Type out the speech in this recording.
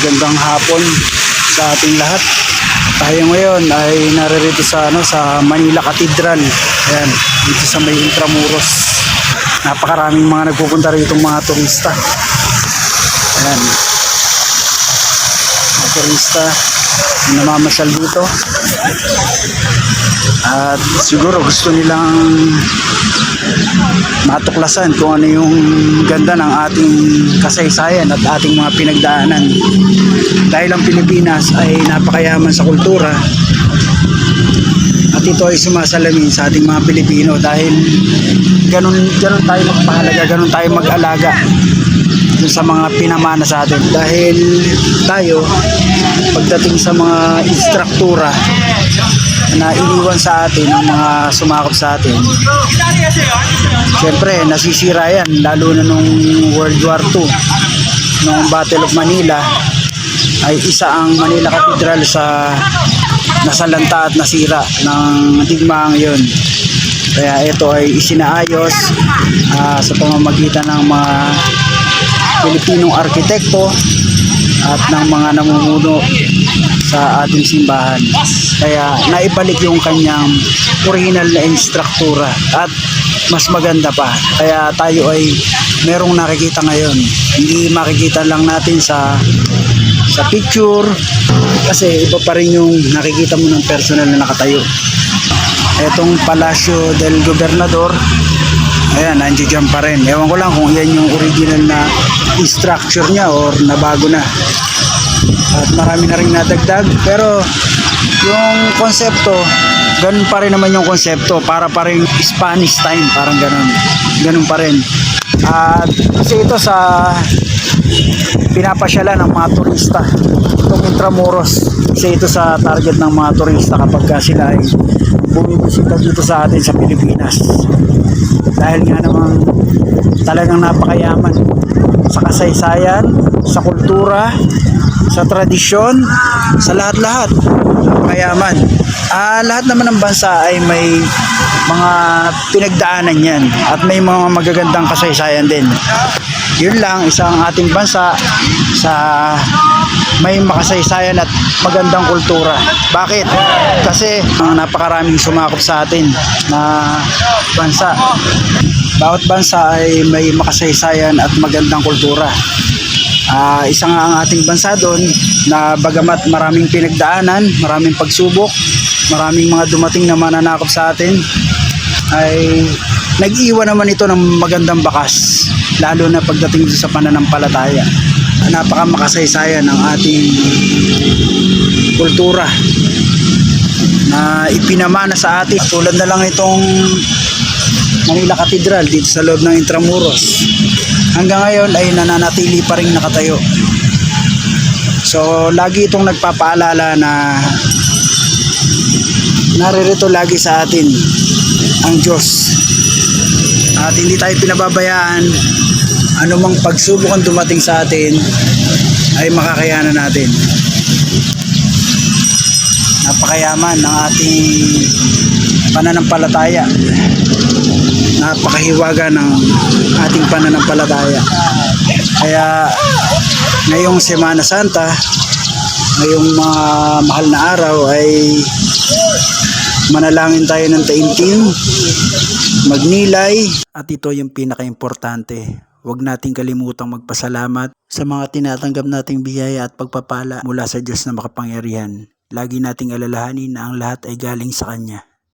magandang hapon sa ating lahat. Tayo ngayon ay naririto sa ano sa Manila Cathedral. Ayan, dito sa may Intramuros. Napakaraming mga nagpupunta rito mga turista. Ayan. Mga turista na namamasyal dito. At siguro gusto nilang matuklasan kung ano yung ganda ng ating kasaysayan at ating mga pinagdaanan. Dahil ang Pilipinas ay napakayaman sa kultura at ito ay sumasalamin sa ating mga Pilipino dahil ganun, ganun tayo magpahalaga, ganun tayo mag-alaga sa mga pinamana sa atin dahil tayo pagdating sa mga instruktura na iniwan sa atin ng mga sumakop sa atin Siyempre, nasisira yan, lalo na nung World War II. Nung Battle of Manila, ay isa ang Manila Cathedral sa nasalanta at nasira ng digmaang yon. Kaya ito ay isinaayos ah, sa pamamagitan ng mga Pilipinong arkitekto at ng mga namumuno sa ating simbahan. Kaya naibalik yung kanyang original na instruktura at mas maganda pa. Kaya tayo ay merong nakikita ngayon. Hindi makikita lang natin sa sa picture kasi iba pa rin yung nakikita mo ng personal na nakatayo. Etong Palacio del Gobernador Ayan, nandiyan pa rin. Ewan ko lang kung yan yung original na structure niya or nabago na. At marami na rin nadagdag. Pero yung konsepto, ganun pa rin naman yung konsepto. Para pa rin Spanish time, parang ganun. Ganun pa rin. At kasi ito sa pinapasyalan ng mga turista. Itong Intramuros. Kasi ito sa target ng mga turista kapag ka sila ay bumibisita dito sa atin sa Pilipinas. Dahil nga naman talagang napakayaman sa kasaysayan, sa kultura, sa tradisyon, sa lahat-lahat. Kayaman. Ah, lahat naman ng bansa ay may mga pinagdaanan yan at may mga magagandang kasaysayan din. Yun lang, isang ating bansa sa may makasaysayan at magandang kultura. Bakit? Kasi ang napakaraming sumakop sa atin na bansa. Bawat bansa ay may makasaysayan at magandang kultura. Ah, isa nga ang ating bansa doon na bagamat maraming pinagdaanan, maraming pagsubok, maraming mga dumating na mananakop sa atin, ay nag-iwan naman ito ng magandang bakas, lalo na pagdating sa pananampalataya. Napaka makasaysayan ng ating kultura na ipinamana sa atin. Tulad na lang itong Manila Cathedral dito sa loob ng Intramuros. Hanggang ngayon ay nananatili pa rin nakatayo. So, lagi itong nagpapaalala na naririto lagi sa atin ang Diyos. At hindi tayo pinababayaan anumang pagsubok ang dumating sa atin ay makakayanan natin. Napakayaman ng ating pananampalataya. Napakahiwaga ng ating pananampalataya. Kaya ngayong Semana Santa, ngayong mga mahal na araw ay manalangin tayo ng taimtim, magnilay. At ito yung pinaka-importante. Huwag nating kalimutang magpasalamat sa mga tinatanggap nating biyaya at pagpapala mula sa Diyos na makapangyarihan. Lagi nating alalahanin na ang lahat ay galing sa Kanya.